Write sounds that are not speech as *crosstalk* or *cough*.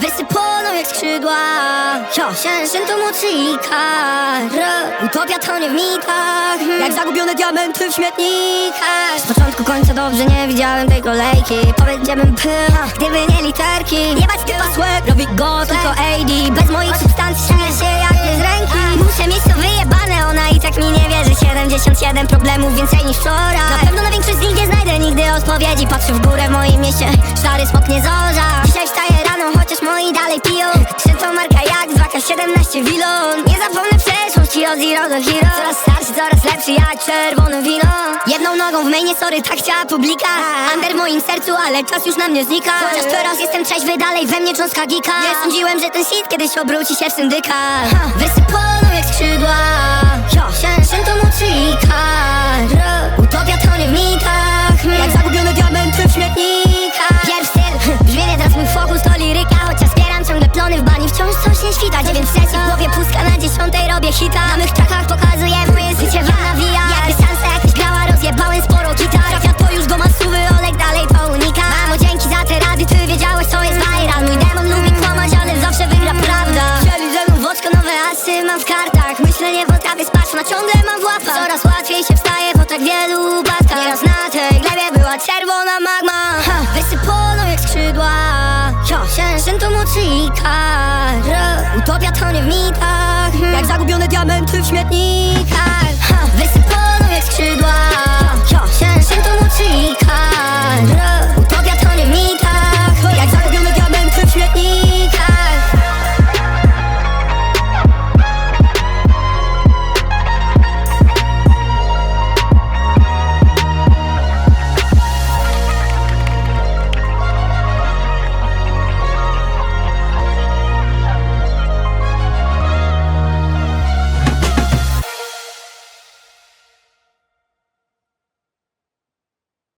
Wersy płoną jak skrzydła. Jo, Księżyn to mocy i kar. Utopia tonie w mitach. Jak zagubione diamenty w śmietnikach. Z początku końca dobrze nie widziałem tej kolejki. Powiedziałbym pycha, gdyby nie literki. Jebać ty pasłek, robi go tylko AD Bez moich substancji 77 problemów więcej niż wczoraj. Na pewno na większość z nich nie znajdę nigdy odpowiedzi. Patrzę w górę w moim mieście, szary smok nie zorza. Dzisiaj wstaję rano, chociaż moi dalej piją. Krzyczą marka jak z waka 17 wilon Nie zapomnę przeszłości od zero do hero Coraz starszy, coraz lepszy jak czerwone wino. Jedną nogą w mainie, sorry, tak chciała publika. Under w moim sercu, ale czas już na mnie znika. Chociaż teraz jestem trzeźwy, dalej we mnie cząstka gika. Nie sądziłem, że ten shit kiedyś obróci się w syndyka. Wersy płoną jak skrzydła. Księżyn to mocy diamenty w śmietnikach Pierwszy styl, brzmienie *laughs* teraz mój fokus to liryka. Chociaż zbieram ciągle plony w bani Wciąż coś nie świta. Dziewięć sesji w głowie pustka na dziesiątej robię hita. Na mych trackach pokazuję moje życie wam nawija. Jakby szansa jakaś grała rozjebałem sporo gitar. Trafia to już do masuwy, Olek dalej to unika. Mamo dzięki za te rady, ty wiedziałeś co jest viral. Mój demon lubi kłamać, ale zawsze wygra prawda? Chcieli ze mną woczko, nowe asy mam w kartach. Myślę nie potrafię spać, na ciągle mam w łapach. Coraz łatwiej się wstaje po tak wielu oczy i kara? Utopia to nie w mitach. Hmm. Jak zagubione diamenty w śmietnikach. Ha, Wysypano jak skrzydła Cięższym to oczy i kara